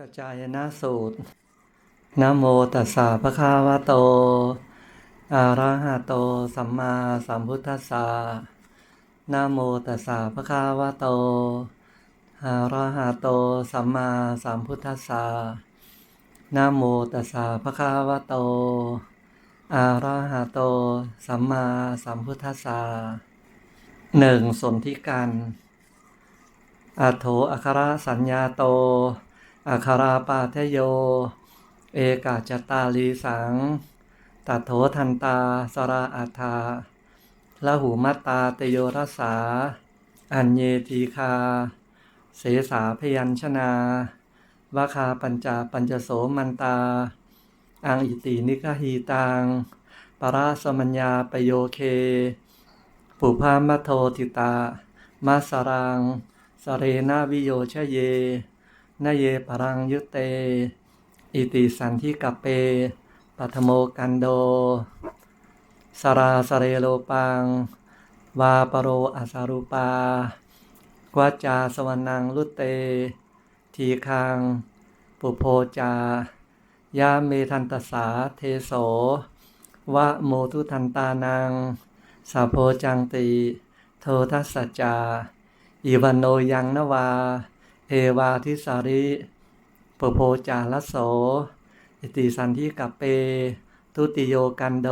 กระจายนาสูตรนโมตัสสะภะคะวะโต อะระหะโต สัมมาสัมพุทธัสสะนโมตัสสะภะคะวะโต อะระหะโต สัมมาสัมพุทธัสสะนโมตัสสะภะคะวะโต อะระหะโต สัมมาสัมพุทธัสสะหนึ่งสนธิกันอัโถอัครสัญญาโต อัคาราปาเทโย เอกาจตาลีสัง ตัดโถทันตาสราอัฏฐาละหูมัตตาเตโยรสา อัญเยทีคา เสสาพยัญชนาวาคาปัญจาปัญจโสมันตา อังอิตินิกหีตังปราสมัญญาปโยเค ปุพามัโทติตา มาสรังสเรนาวิโยชเย นเยปรังยุเต อิติสันทิกัปเป ปัทโมกันโด สราสเรโลปัง วาปโรอาสารุปากวาจาสวนังลุเต ทีคัง ปุโพจา ยาเมทันตสาเทโส วะโมทุทันตานัง สาโพจังติ โททัสจาอีวันโนยังนวา วาทิสาริปโพจาลโส อิติสันทิกัปเป ทุติโยกันโด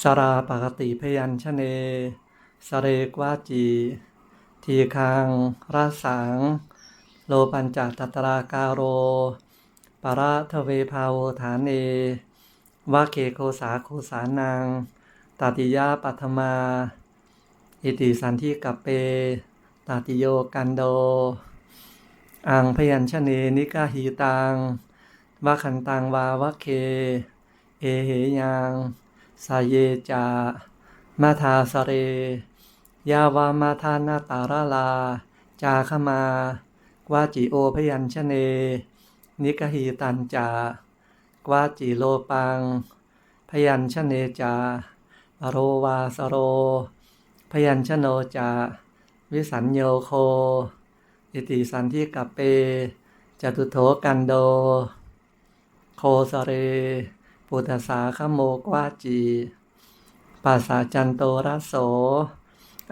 สราปกติพยัญชเน สเรกวาจี ทีคังราสัง โลปัญจตตราการโร ประทเวภาโวฐานเนวะเกโคสาโคสานังตติยาปัทมา อิติสันทิกัปเป ตาติโยกันโด อังพยัญชเนนิกาหีตังวะคันตังวาวะเค เอเหยังสาเยจามาทาสเร ยาวามาทานาตาราลา จาขมากวาจิโอพยัญชเน นิกหีตันจากวาจิโลปัง พยัญชเนจาโรวาสโร พยัญชโนจา วิสัญโยโค อิติสันทิกัปเปจตุโถกันโด โคสเร ปุตสาขโมกวาจีปัสสาจันโตรสโส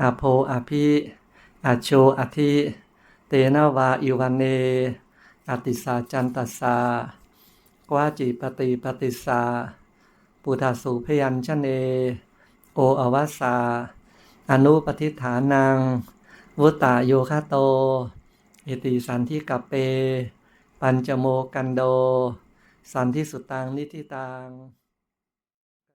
อโพอภิอโชอธิเตนาวาอิวันเน อติสาจันตัสสากวาจิปติปติสาปุถาสุพยัญชเน โออวัสสาอนุปทิฐานัง วุตตาโยคะโต อิติสันทิกัปเป ปัญจโมกันโด สันทิสุตังนิติตัง